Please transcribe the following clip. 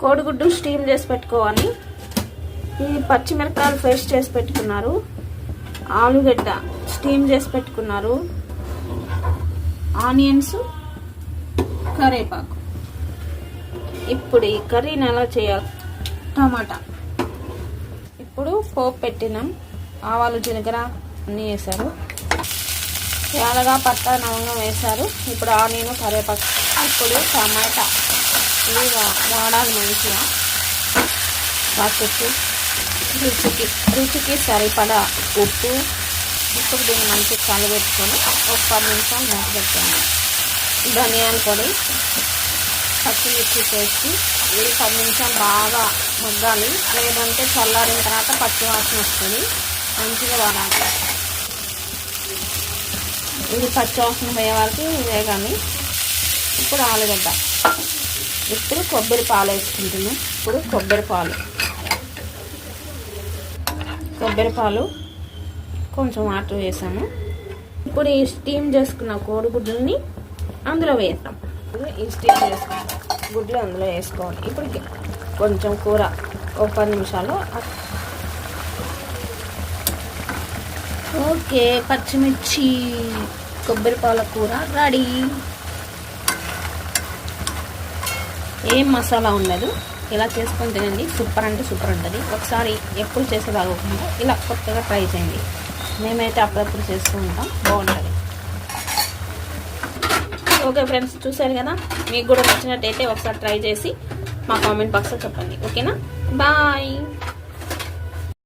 కోడిగుడ్డు స్టీమ్ చేసి పెట్టుకోవాలి. ఈ పచ్చిమిరపకాయలు పేస్ట్ చేసి పెట్టుకున్నారు. ఆలుగడ్డ స్టీమ్ చేసి పెట్టుకున్నారు. ఆనియన్స్ కరేపాకు. ఇప్పుడు ఈ కర్రీని ఎలా చేయాలి? టమాటా. ఇప్పుడు పోపు పెట్టినాం. ఆవాలు జీలకర్ర అన్నీ వేశారు. యాలగా పట్ట నవంగం వేశారు. ఇప్పుడు ఆనియన్ కరివేపాకు ఇప్పుడు టమాటా. ఇవి వాడాలి మంచిగా పసుపు రుచికి రుచికి సరిపడా ఉప్పు ఇప్పుడు దీన్ని మంచిగా కలబెట్టుకొని ఒక పది నిమిషాలు మూత పెట్టాను ధనియాల పొడి పచ్చిమిర్చి పేస్ట్ ఇది పది నిమిషాలు బాగా మగ్గాలి. లేదంటే చల్లారిన తర్వాత పచ్చి వాసన వస్తుంది. మంచిగా వాడాలి ఇది పచ్చి వాసన పోయే వరకు వేగాలి. ఇప్పుడు ఆలుగడ్డ. ఇప్పుడు కొబ్బరి పాలు వేసుకుంటున్నాం. ఇప్పుడు కొబ్బరి పాలు. కొబ్బరి పాలు కొంచెం వాటర్ వేసాము. ఇప్పుడు ఈ స్టీమ్ చేసుకున్న కోడిగుడ్లని అందులో వేస్తాం ఇప్పుడు ఈ స్టీమ్ చేసుకున్న గుడ్లు అందులో వేసుకోవాలి. ఇప్పుడు కొంచెం కూర ఒక పది నిమిషాలు ఓకే పచ్చిమిర్చి కొబ్బరి పాల కూర రెడీ. ఏం మసాలా ఉండదు. ఇలా చేసుకొని తినండి. సూపర్ అంటే సూపర్ ఉంటుంది. ఒకసారి ఎప్పుడు చేసే బాగోకుండా ఇలా కొత్తగా ట్రై చేయండి. మేమైతే అప్పుడప్పుడు చేస్తూ ఉంటాం. బాగుంటుంది. ఓకే ఫ్రెండ్స్ చూశారు కదా? మీకు కూడా నచ్చినట్టయితే ఒకసారి ట్రై చేసి మా కామెంట్ బాక్స్లో చెప్పండి. ఓకేనా? బాయ్.